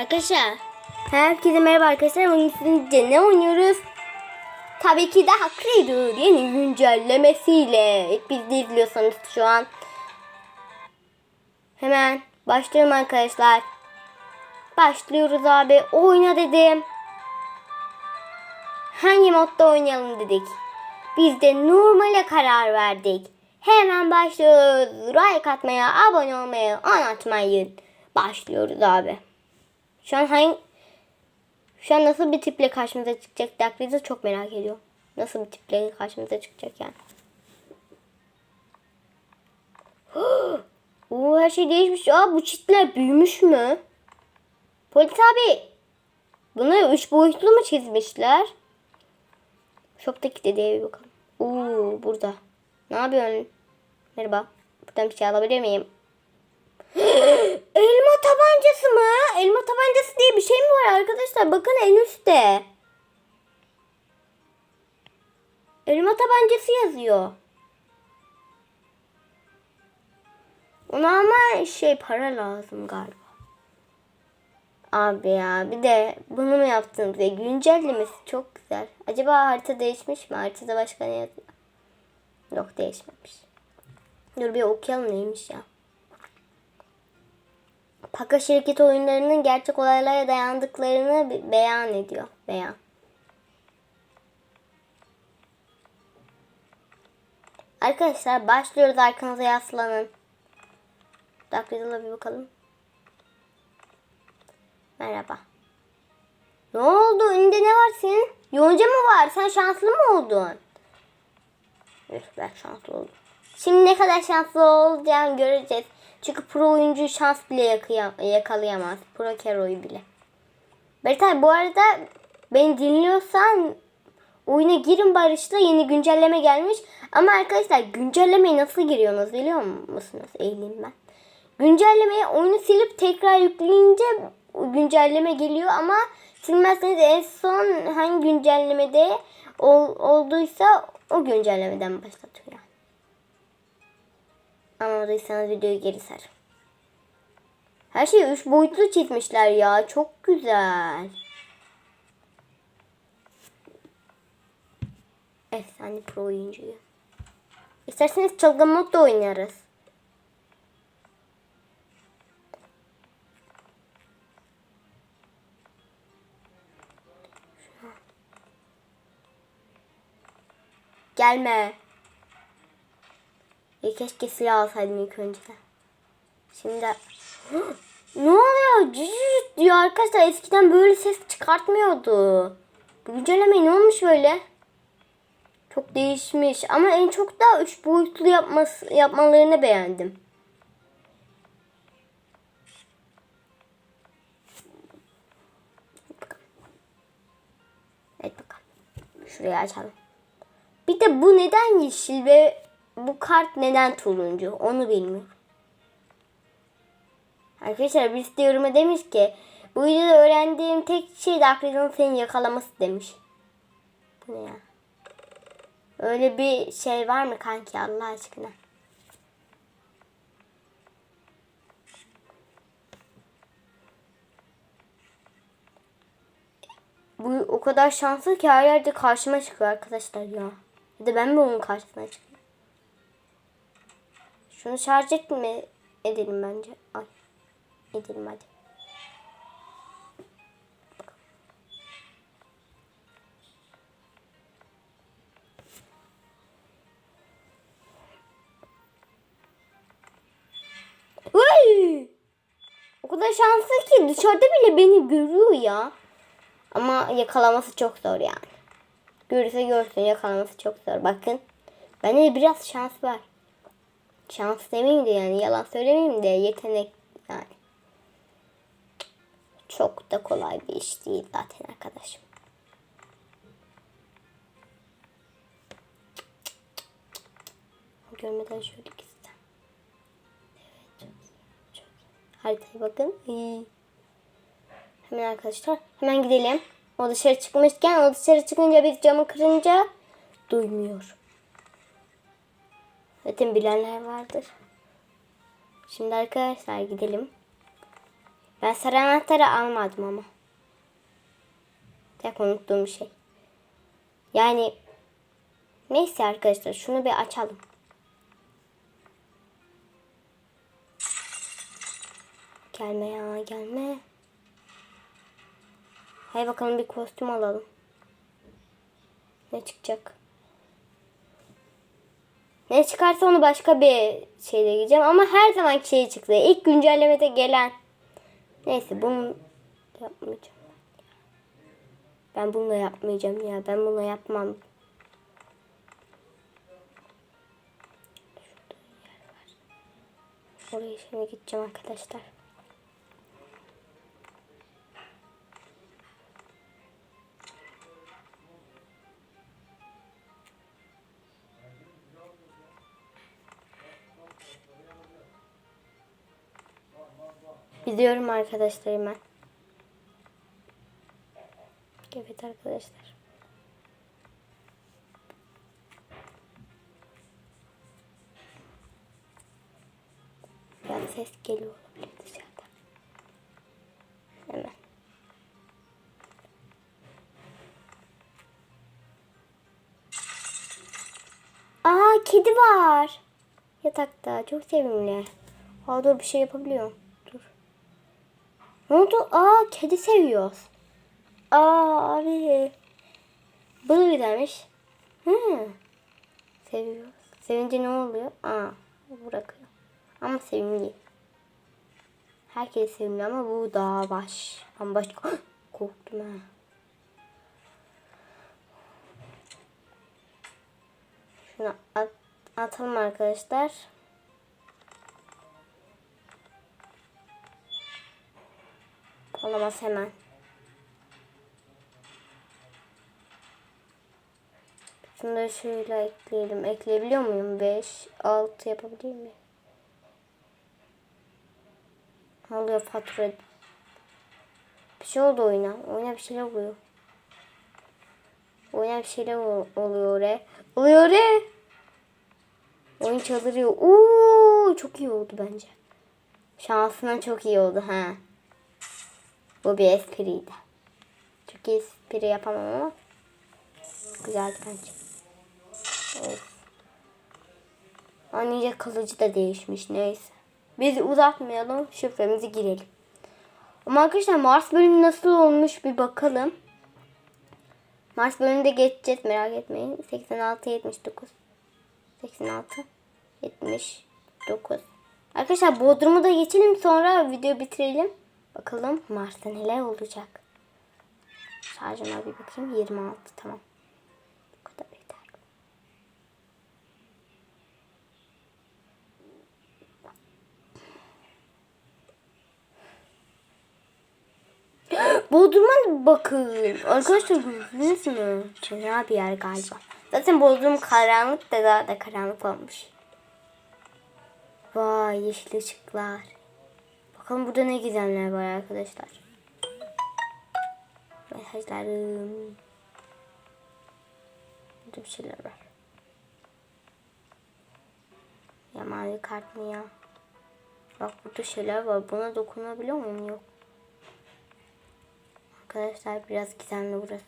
Arkadaşlar. Herkese merhaba arkadaşlar. Bugün sizinle ne oynuyoruz? Tabii ki de Hakkı'ydı. Yeni güncellemesiyle. İlk biz de izliyorsanız şu an. Hemen başlıyorum arkadaşlar. Başlıyoruz abi. Oyna dedim. Hangi modda oynayalım dedik. Biz de normale karar verdik. Hemen başlıyoruz. Like atmaya, abone olmaya unutmayın. Başlıyoruz abi. Şu an hangi... Şu an nasıl bir tiple karşımıza çıkacak Dark çok merak ediyorum. Nasıl bir tiple karşımıza çıkacak yani. Oo, her şey değişmiş. Aa, bu çitler büyümüş mü? Polis abi. Bunu üç boyutlu mu çizmişler? Shop'taki dedeye bir bakalım. Oo, burada. Ne yapıyorsun? Merhaba. Buradan bir şey alabilir miyim? Elma tabancası mı? Elma tabancası diye bir şey mi var arkadaşlar? Bakın en üstte. Elma tabancası yazıyor. Ona ama şey para lazım galiba. Abi ya bir de bunu mu yaptınız diye güncellemesi çok güzel. Acaba harita değişmiş mi? Haritada başka ne yazıyor? Yok değişmemiş. Dur bir okuyalım neymiş ya. Paka şirket oyunlarının gerçek olaylara dayandıklarını be- beyan ediyor. Beyan. Arkadaşlar başlıyoruz arkanıza yaslanın. Dark bir bakalım. Merhaba. Ne oldu? Önünde ne var senin? Yonca mı var? Sen şanslı mı oldun? Evet ben şanslı oldum. Şimdi ne kadar şanslı olacağını göreceğiz. Çünkü pro oyuncu şans bile yakalayamaz. Pro keroyu bile. Bertay bu arada beni dinliyorsan oyuna girin Barış'la yeni güncelleme gelmiş. Ama arkadaşlar güncellemeye nasıl giriyorsunuz biliyor musunuz? Eğileyim ben. Güncellemeye oyunu silip tekrar yükleyince güncelleme geliyor ama silmezseniz en son hangi güncellemede ol- olduysa o güncellemeden başlatıyor. Anladıysanız videoyu geri sar. Her şeyi üç boyutlu çizmişler ya. Çok güzel. Efsane pro oyuncuyu. İsterseniz çılgın mod oynarız. Gelme. Ya keşke silah alsaydım ilk önce. Şimdi ne oluyor? Cücüt diyor arkadaşlar. Eskiden böyle ses çıkartmıyordu. Bu güncelleme ne olmuş böyle? Çok değişmiş. Ama en çok da üç boyutlu yapması, yapmalarını beğendim. Evet bakalım. Şurayı açalım. Bir de bu neden yeşil ve bu kart neden turuncu onu bilmiyorum. Arkadaşlar birisi de yoruma demiş ki bu videoda öğrendiğim tek şey Dark Riddle'ın seni yakalaması demiş. Bu ne ya? Öyle bir şey var mı kanki Allah aşkına? Bu o kadar şanslı ki her yerde karşıma çıkıyor arkadaşlar ya. Ya da ben mi onun karşısına çıkayım? Şunu şarj etme edelim bence. Ay. Edelim hadi. Uy! O kadar şanslı ki dışarıda bile beni görüyor ya. Ama yakalaması çok zor yani. Görürse görsün yakalaması çok zor. Bakın. Bende de biraz şans var. Şans demeyeyim de yani yalan söylemeyeyim de yetenek yani. Çok da kolay bir iş değil zaten arkadaşım. Görmeden şöyle gitsem. Evet. Çok iyi. Haritaya bakın. İyi. Hemen arkadaşlar hemen gidelim. O dışarı çıkmışken o dışarı çıkınca biz camı kırınca duymuyor. Zaten bilenler vardır. Şimdi arkadaşlar gidelim. Ben sarı anahtarı almadım ama. Tek unuttuğum şey. Yani neyse arkadaşlar şunu bir açalım. Gelme ya gelme. Hay bakalım bir kostüm alalım. Ne çıkacak? Ne çıkarsa onu başka bir şeyle giyeceğim ama her zamanki şey çıktı. İlk güncellemede gelen. Neyse bunu yapmayacağım. Ben bunu yapmayacağım ya. Ben bunu yapmam. Oraya şimdi gideceğim arkadaşlar. Gidiyorum arkadaşlar hemen. Evet arkadaşlar. Biraz ses geliyor olabilir dışarıda. Hemen. Aa kedi var. Yatakta. Çok sevimli. Aa dur bir şey yapabiliyorum. Ne oldu? Aa kedi seviyoruz. Aa abi. Da güzelmiş. Hı. Seviyoruz. Sevince ne oluyor? Aa bırakıyor. Ama sevimli. Herkes sevimli ama bu daha baş. Ama başka. Korktum ha. Şunu at, atalım arkadaşlar. Olamaz hemen. Şunu da şöyle ekleyelim. Ekleyebiliyor muyum? 5, 6 yapabilir miyim? Ne oluyor fatura? Bir şey oldu oyuna. Oyuna bir şeyler oluyor. Oyuna bir şeyler ol- oluyor oraya. Oluyor oraya. Oyun çaldırıyor. Oo, çok iyi oldu bence. Şansına çok iyi oldu ha. Bu bir espriydi. İyi espri yapamam ama güzeldi bence. Evet. Anlayacak kalıcı da değişmiş neyse. Biz uzatmayalım şifremizi girelim. Ama arkadaşlar Mars bölümü nasıl olmuş bir bakalım. Mars bölümünde geçeceğiz merak etmeyin. 86 79 86 79 Arkadaşlar Bodrum'u da geçelim sonra video bitirelim. Bakalım Mars'ta neler olacak. Şarjıma bir bakayım 26 tamam. Bu kadar yeter. Bodrum'a bakın. Arkadaşlar gördünüz mü? Fena bir yer galiba. Zaten Bodrum karanlık da daha da karanlık olmuş. Vay yeşil ışıklar. Bakalım burada ne gizemler var arkadaşlar. Mesajlarım. Burada bir şeyler var. Ya mavi kart mı ya? Bak burada şeyler var. Buna dokunabiliyor muyum? Yok. Arkadaşlar biraz gizemli burası.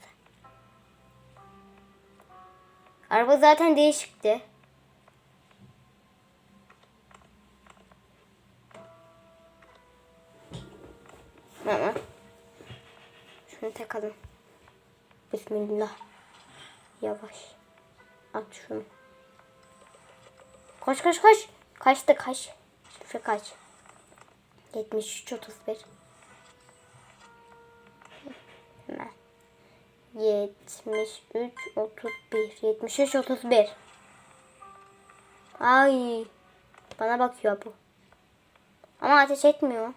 Araba zaten değişikti. Şunu takalım. Bismillah. Yavaş. At şunu. Koş koş koş. Kaçtı kaç. Şifre kaç. 73 31. Hemen. 73 31 73 31 Ay bana bakıyor bu. Ama ateş etmiyor.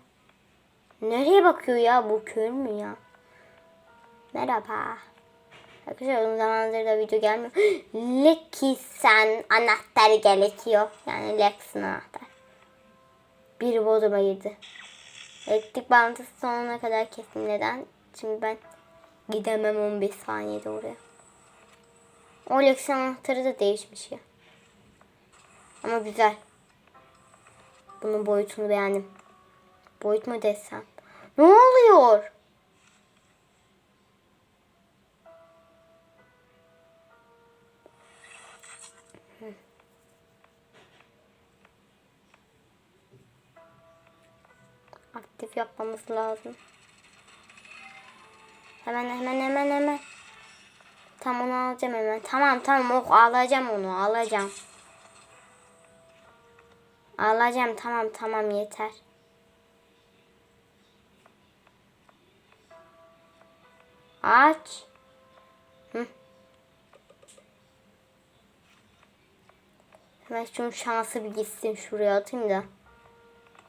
Nereye bakıyor ya bu kör mü ya? Merhaba. Arkadaşlar uzun zamandır da video gelmiyor. Lekisen anahtar gerekiyor. Yani Lex'in anahtar. Bir bodruma girdi. Elektrik bağlantısı sonuna kadar kesin. Neden? Şimdi ben gidemem 15 saniyede oraya. O Lex'in anahtarı da değişmiş ya. Ama güzel. Bunun boyutunu beğendim. Boyut mu desem? Ne oluyor? Aktif yapmamız lazım. Hemen hemen hemen hemen. Tam onu alacağım hemen. Tamam tamam ok alacağım onu alacağım. Alacağım tamam tamam yeter. Aç. Hı. Hemen şunun şansı bir gitsin şuraya atayım da.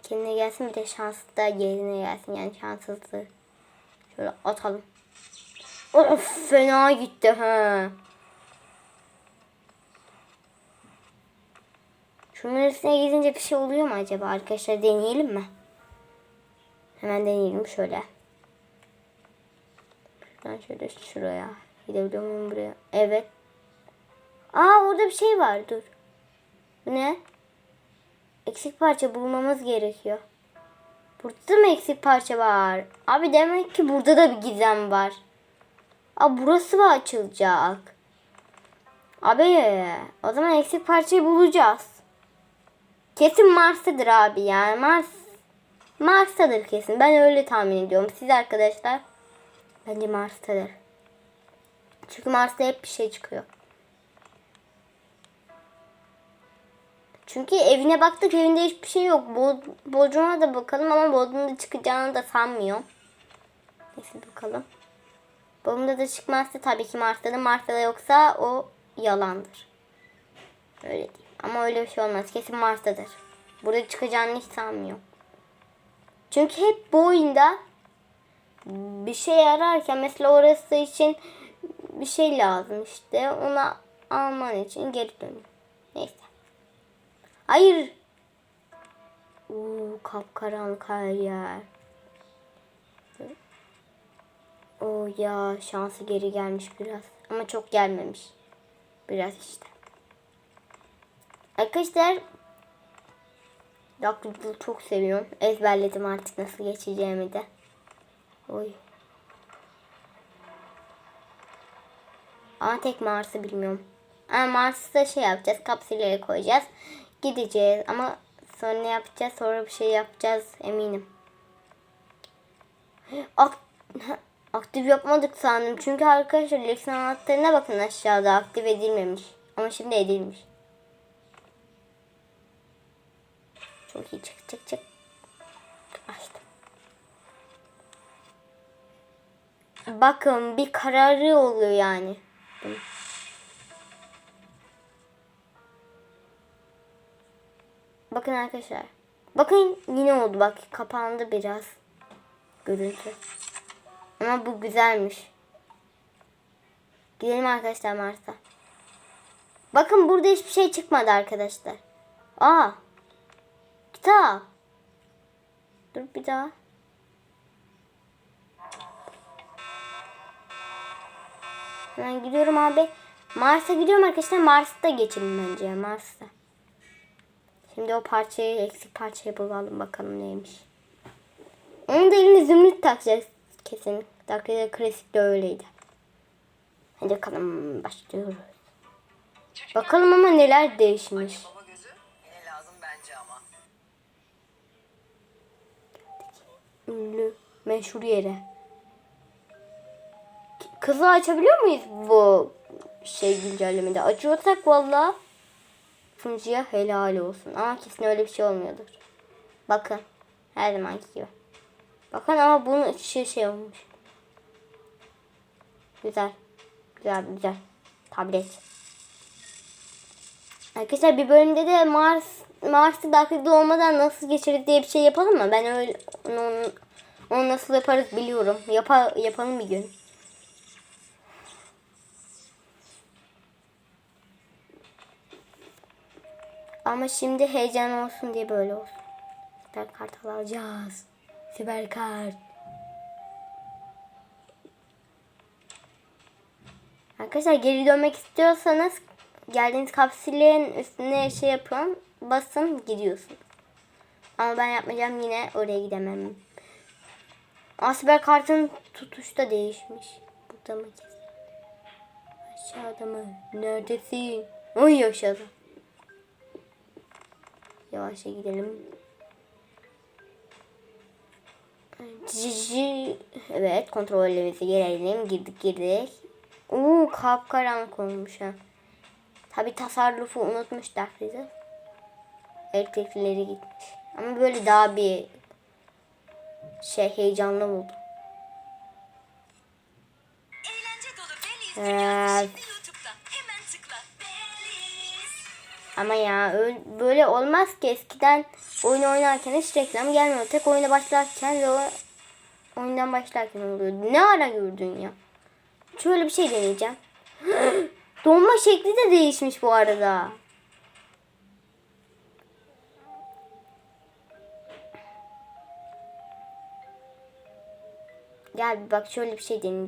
Kendine gelsin bir de şanslı da yerine gelsin yani şanssızlığı. Şöyle atalım. Of fena gitti ha. Şunun üstüne gidince bir şey oluyor mu acaba arkadaşlar deneyelim mi? Hemen deneyelim şöyle. Ben şöyle şuraya. Gidebiliyor muyum buraya? Evet. Aa orada bir şey var dur. Ne? Eksik parça bulmamız gerekiyor. Burada mı eksik parça var? Abi demek ki burada da bir gizem var. Aa burası mı açılacak? Abi o zaman eksik parçayı bulacağız. Kesin Mars'tadır abi yani. Mars Mars'tadır kesin. Ben öyle tahmin ediyorum. Siz arkadaşlar? Bence Mars'tadır. Çünkü Mars'ta hep bir şey çıkıyor. Çünkü evine baktık evinde hiçbir şey yok. Bod Bodrum'a da bakalım ama Bodrum'da çıkacağını da sanmıyorum. Neyse bakalım. Bodrum'da da çıkmazsa tabii ki Mars'ta da Mars'ta da yoksa o yalandır. Öyle diyeyim. Ama öyle bir şey olmaz. Kesin Mars'tadır. Burada çıkacağını hiç sanmıyorum. Çünkü hep bu oyunda bir şey ararken mesela orası için bir şey lazım işte. Ona alman için geri dönüyor. Hayır. Oo, kapkaranlık her yer. O ya şansı geri gelmiş biraz. Ama çok gelmemiş. Biraz işte. Arkadaşlar Dark Riddle'ı çok seviyorum. Ezberledim artık nasıl geçeceğimi de. Oy. Ama tek Mars'ı bilmiyorum. Ama Mars'ta şey yapacağız. Kapsüllere koyacağız. Gideceğiz ama sonra ne yapacağız? Sonra bir şey yapacağız eminim. Ak aktif yapmadık sandım. Çünkü arkadaşlar Lex'in anahtarına bakın aşağıda aktif edilmemiş. Ama şimdi edilmiş. Çok iyi çık çık çık. Açtım. Bakın bir kararı oluyor yani. Bakın arkadaşlar. Bakın yine oldu bak kapandı biraz. Görüntü. Ama bu güzelmiş. Gidelim arkadaşlar Mars'a. Bakın burada hiçbir şey çıkmadı arkadaşlar. Aa. Kitap. Dur bir daha. Hemen gidiyorum abi. Mars'a gidiyorum arkadaşlar. Mars'ta geçelim bence. Mars'ta. Şimdi o parçayı, eksik parçayı bulalım bakalım neymiş. Onun da eline zümrüt takacağız kesin. Dakika klasik de öyleydi. Hadi bakalım başlıyoruz. Bakalım ama neler değişmiş. Baba gözü yine lazım bence ama. Ünlü, meşhur yere. Kızı açabiliyor muyuz bu şey güncellemede? Açıyorsak valla sunucuya helal olsun. Ama kesin öyle bir şey olmuyordur. Bakın. Her zamanki gibi. Bakın ama bunun içi şey olmuş. Güzel. Güzel güzel. Tablet. Arkadaşlar bir bölümde de Mars Mars'ta dakikada olmadan nasıl geçirir diye bir şey yapalım mı? Ben öyle onu, onu nasıl yaparız biliyorum. Yapa, yapalım bir gün. Ama şimdi heyecan olsun diye böyle olsun. Süper kart alacağız. Süper kart. Arkadaşlar geri dönmek istiyorsanız geldiğiniz kapsüllerin üstüne şey yapın. Basın gidiyorsun. Ama ben yapmayacağım yine oraya gidemem. Asper kartın tutuşta değişmiş. Burada mı? Aşağıda mı? Neredesin? Oy aşağıda. Yavaşça gidelim. Cici. Evet kontrollerimizi gelelim. Girdik girdik. Uuu kapkaranlık olmuş ha. Tabi tasarrufu unutmuşlar bize. Elektrikleri gitmiş. Ama böyle daha bir şey heyecanlı buldum. Eğlence dolu Evet. Ama ya öyle, böyle olmaz ki eskiden oyun oynarken hiç reklam gelmiyor. Tek oyuna başlarken ve o oyundan başlarken oluyordu. Ne ara gördün ya? Şöyle bir şey deneyeceğim. Donma şekli de değişmiş bu arada. Gel bak şöyle bir şey deneyeceğim.